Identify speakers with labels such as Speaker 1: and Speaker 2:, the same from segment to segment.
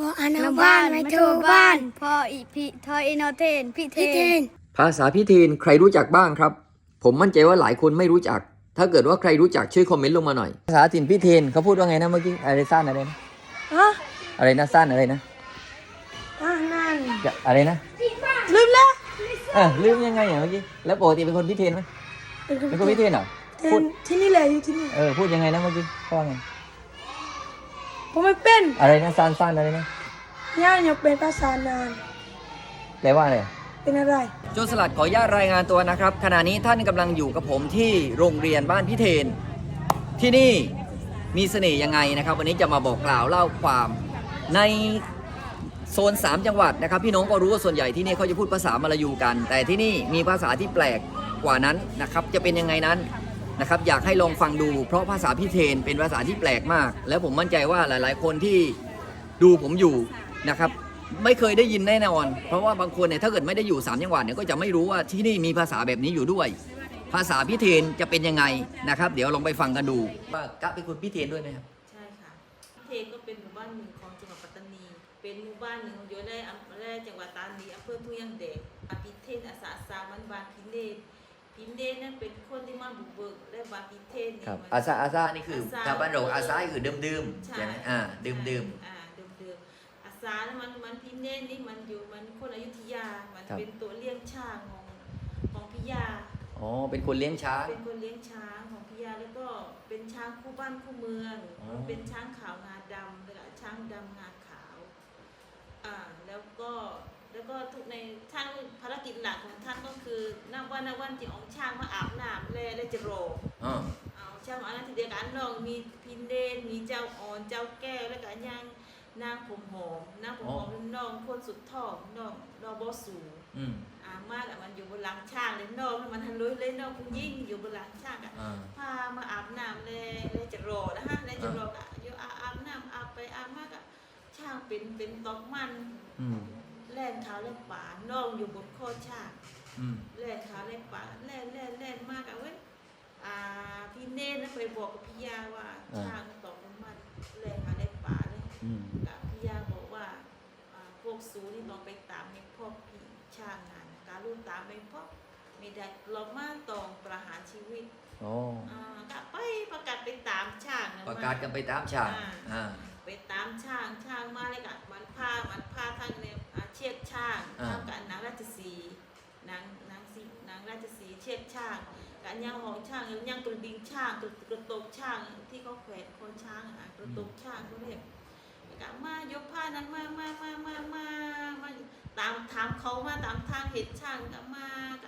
Speaker 1: บอกอนาบ้านไม่โทรบ้าน
Speaker 2: พออีพีทออินโนเทนพี่เท
Speaker 1: พี่เท
Speaker 2: น
Speaker 1: น
Speaker 3: ภาษาพิธีนใครรู้จักบ้างครับ ผมมั่นใจว่าหลายคนไม่รู้จัก ถ้าเกิดว่าใครรู้จักช่วยคอมเมนต์ลงมาหน่อย ภาษาถิ่นพิเทนเขาพูดว่าไงนะเมื่อกี้อะไรสั้นอะไรนะ
Speaker 1: ฮะ
Speaker 3: อะไรนะสั้นอะไรนะ
Speaker 1: อ่านั่น
Speaker 3: จะอะไรนะ
Speaker 1: ลืมแล้ว
Speaker 3: เออลืมยังไงอะเมื่อกี้ แล้วปกติเป็นคนพิเทนไหม
Speaker 1: เป็น
Speaker 3: เป็นคนพิเทนเหรอ
Speaker 1: เท
Speaker 3: พูด
Speaker 1: นที่นี่แหละอยู่ที่นี่
Speaker 3: เออพูดยังไงนะเมื่อกี้เขาว่าไง
Speaker 1: ผมไม่เป็น
Speaker 3: อะไรนะสั้นสั้นอะไรนะ
Speaker 1: ย่างยังเป็นภาษานาน
Speaker 3: แปลว่าอะไรอะ
Speaker 1: เป็นอะไร
Speaker 3: โจรสลัดขออนุญาตรายงานตัวนะครับ ขณะนี้ท่านกำลังอยู่กับผมที่โรงเรียนบ้านพิเทน ที่นี่มีเสน่ห์ยังไงนะครับ วันนี้จะมาบอกกล่าวเล่าความในโซน 3 จังหวัดนะครับ พี่น้องก็รู้ว่าส่วนใหญ่ที่นี่เขาจะพูดภาษามลายูกัน แต่ที่นี่มีภาษาที่แปลกกว่านั้นนะครับ จะเป็นยังไงนั้น นะครับอยากให้ลองฟังดู เพราะภาษาพิเทนเป็นภาษาที่แปลกมาก แล้วผมมั่นใจว่าหลาย ๆ คนที่ดูผมอยู่นะครับไม่เคยได้ยินแน่นอน เพราะว่าบางคนเนี่ยถ้าเกิดไม่ได้อยู่3จังหวัดเนี่ยก็จะไม่รู้ว่าที่นี่มีภาษาแบบนี้อยู่ด้วย ภาษาพิเทนจะเป็นยังไงนะครับ เดี๋ยวลองไปฟังกันดูว่ากะเป็นคนพิเทนด้วยไหมครับ
Speaker 4: ใช่ค่ะพิเทนก็เป็นหมู่บ้านหนึ่งของจังหวัดปัตตานี เป็นหมู่บ้านหนึ่งอยู่ในอำเภอจังหวัดตานีอำเภอทุ่งยางเด็กอาพิเทศอาสาสามันบานพินเดช พินเดชนั่นเป็นคนที่มาบุกเบิกและบานพิเทศเนี่ย
Speaker 3: ครับ
Speaker 4: มัน
Speaker 3: อาซาอาซานี่คือ
Speaker 4: อาซา
Speaker 3: ชาวบ้านเราอาซาคือเดิมดื่ม
Speaker 4: ใช่
Speaker 3: ใช่ไหมอ่าดื่มดื่ม
Speaker 4: อ่าเดิมเดิมอาสาแล้วมันมันพินเดชนี่มันอยู่มันคนอยุธยา มัน
Speaker 3: ครับ
Speaker 4: เป็นตัวเลี้ยงช้างของของพิยา
Speaker 3: อ๋อเป็นคนเลี้ยงช้าง
Speaker 4: เป็นคนเลี้ยงช้างของพิยาแล้วก็เป็นช้างคู่บ้านคู่เมือง
Speaker 3: อ๋อ
Speaker 4: เป็นช้างขาวงาดำแล้วก็ช้างดำงาขาวอ่า แล้วก็แล้วก็ทุกในท่านภารกิจหลักของท่านก็คือนับวันนับวันจะเอาช้างมาอาบน้ำแลและจะโร
Speaker 3: อ๋อ
Speaker 4: เอาช้างมาอาบน้ำทีเดียวกันน้องมีพินเดนมีเจ้าอ่อนเจ้าแก้วแล้วก็ย่างนางผมหอมนางผมหอมเป็นน้องคนสุดท้องน้องน้องบอสู
Speaker 3: อืม
Speaker 4: อ่ามากอะมันอยู่บนหลังช้างเลยน้องมันทันลุยเลยน้องคุณยิ่งอยู่บนหลังช้างอะ
Speaker 3: อ่า
Speaker 4: พามาอาบน้ำเลยเลยจะรอนะฮะเลยจะรอกะอยู่อาอาบน้ำอาบไปอาบมากอะช่างเป็นเป็นตอกมัน
Speaker 3: อืม
Speaker 4: แล่นเท้าแล่นป่าน้องอยู่บนข้อช่าง
Speaker 3: อืม
Speaker 4: แล่นเท้าแล่นป่าแล่นแล่นแล่นมากอะเว้ยอ่าพี่เน่นะไปบอกกับพี่ยาว่าช่างตอกมันแล่นหาแล่นป่าเลย
Speaker 3: อืม
Speaker 4: กับพี่ยาบอกว่าอ่าพวกซูนี่ต้องไปตามให้พ่อพี่ช่างงานการรู้ตามไม่พ่อไม่ได้เรามาต้องประหารชีวิต
Speaker 3: อ๋อ
Speaker 4: อ่ากะไปประกาศไปตามช่างน
Speaker 3: ประกาศกันไปตามช้างอ่า
Speaker 4: ไปตามช่างช่างมาเลยกะมันพามันพาทางเนี่ยอ่าเช่าง
Speaker 3: อ่า
Speaker 4: ทำกับนางราชสีห์นางนางสีนางราชสีห์เชียดช่างกะย่างหองช่างย่างกระดิ่งช่างกระกระตกช่างที่เขาแขวนคอช้างอะกระตกช่างเขาเรียกกะมายกผ้านั้นมามามามามามาตามถามเขามาตามทางเห็นช่างกะมาก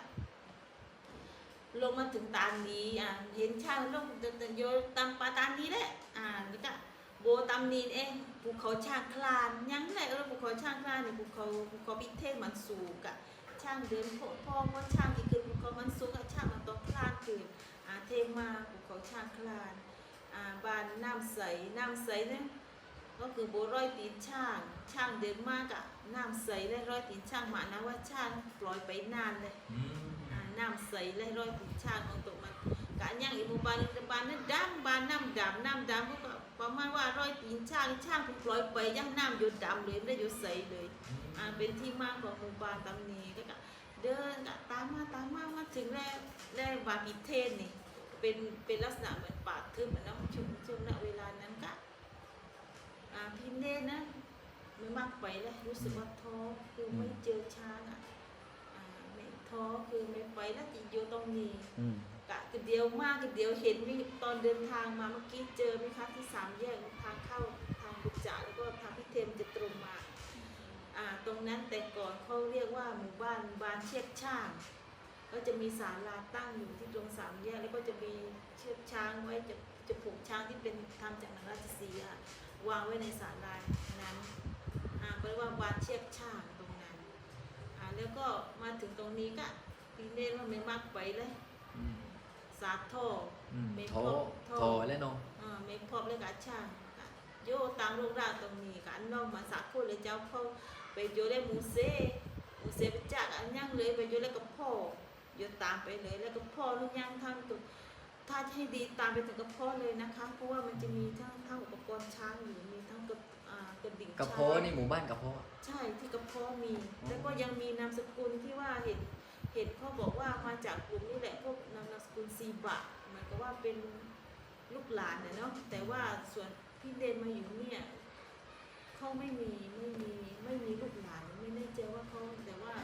Speaker 4: ลงมาถึงตานนี้อะเห็นช่างลงเดินเดินโยตามปาตานนี้แหละ โบตามนีนเองภูเขาช่างคลานยังไงเออภูเขาช่างคลานนี่ภูเขาภูเขาพิเทศมันสูงกะช่างเดินพ่อพ่อว่าช่างที่ขึ้นภูเขามันสูงกะช่างมันต้องคลานขึ้นอ่าเทมาภูเขาช่างคลานอ่าบ้านน้ำใสน้ำใสเนี่ยก็คือโบร้อยตีนช่าง ช่างเดินมากอะน้ำใสและร้อยตีนช่างหมายนะว่าช่างปล่อยไปนานเลย
Speaker 3: อืม
Speaker 4: อ่าน้ำใสไล่ร้อยติดชาติของตัวมัน กะย่างอีกหมู่บ้านหนึงแต่บ้านนั้นดำบ้านน้ำดำน้ำดำก็ประมาณว่าร้อยตีนชาติช่างผู้ปล่อยไปย่างน้ำหยดดำเลยไม่ได้หยดใสเลยอ่าเป็นที่มาของหมู่บ้านตำนี้ก็กะเดินกะตามมาตามมามาถึงแรกแรกบาปิเทศนี่เป็นเป็นลักษณะเหมือนปากทึบเหมือนน้ำชุ่มช่วงณเวลานั้นกะอ่าพิมเนตนะไม่มากไปเลยรู้สึกว่าท้อคือไม่เจอช้างอะอ่าไม่ท้อคือไม่ไปแล้วจิอยู่ตรงนี้
Speaker 3: อืม
Speaker 4: กะคือเดียวมากคือเดียวเห็นวิตอนเดินทางมาเมื่อกี้เจอไหมคะที่สามแยกทางเข้าทางบุจจาแล้วก็ทางพิเทมจะตรงมาอ่าตรงนั้นแต่ก่อนเขาเรียกว่าหมู่บ้านบ้านเชียกช่าง ก็จะมีศาลาตั้งอยู่ที่ตรงสามแยกแล้วก็จะมีเชือกช้างไว้จะจะผูกช้างที่เป็นทำจากหนังราชสีห์อะวางไว้ในศาลานั้นอ่าก็เรียกว่าบ้านเชียกช่างตรงนั้นอ่าแล้วก็มาถึงตรงนี้ก็ปีเน้นว่าไม่มากไปเลย สาดท่อ
Speaker 3: อืม
Speaker 4: ไม่
Speaker 3: โถ
Speaker 4: พบโถ
Speaker 3: โถแล้วเนาะ
Speaker 4: อ่าไม่พบเลยกะช่างกะโยตามโรงรานตรงนี้กะอันนอกมาสักคนเลยเจ้าพ่อไปโยได้หมูเซ่หมูเซ่ไปจากอันยังเลยไปโยได้กับพ่อโยตามไปเลยแล้วก็พ่อลูกยังทำตัวถ้าให้ดีตามไปถึงกับพ่อเลยนะคะ เพราะว่ามันจะมีทั้งทั้งอุปกรณ์ช้างอยู่มีทั้งกับอ่ากระกระดิ่ง
Speaker 3: กระเพาะนี่หมู่บ้านกระเพาะ
Speaker 4: ใช่ที่กระเพาะมี แล้วก็ยังมีนามสกุลที่ว่าเห็น เห็นเขาบอกว่ามาจากกลุ่มนี่แหละพวกนามสกุลซีบะเหมือนกับว่าเป็นลูกหลานนะเนาะแต่ว่าส่วนพี่เดนมาอยู่เนี่ยเขาไม่มีไม่มีไม่มีลูกหลานไม่แน่ใจว่าเขาแต่ว่า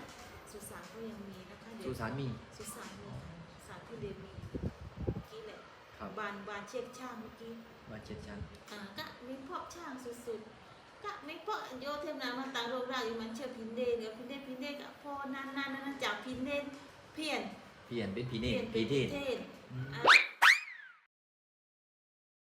Speaker 4: สุสานเขายังมีนะคะเดี๋ยว
Speaker 3: สุสานมี
Speaker 4: สุสานมีค่ะสุสานพี่เดนมีเมื่อกี้แหละ
Speaker 3: ครับ
Speaker 4: บานบานเชียบช่างเมื่อกี้
Speaker 3: บ้านเจ็ดชั้น
Speaker 4: อ่ากะมีเพาะช่างสุดๆกะมีเพาะโยเทมนามาตังโรงราอยู่มันเชื่อพินเดนเดี๋ยวพินเดนพิ นเดนกะพอนานๆนั้นจากพินเดนเพียน
Speaker 3: เปลี่ยนเป็นผีเน
Speaker 4: เปลี่
Speaker 3: ต
Speaker 4: ยน
Speaker 3: ผี
Speaker 4: เป็น
Speaker 3: เท
Speaker 4: พิ
Speaker 3: ศ
Speaker 4: เทศ
Speaker 3: อืม
Speaker 4: อ่า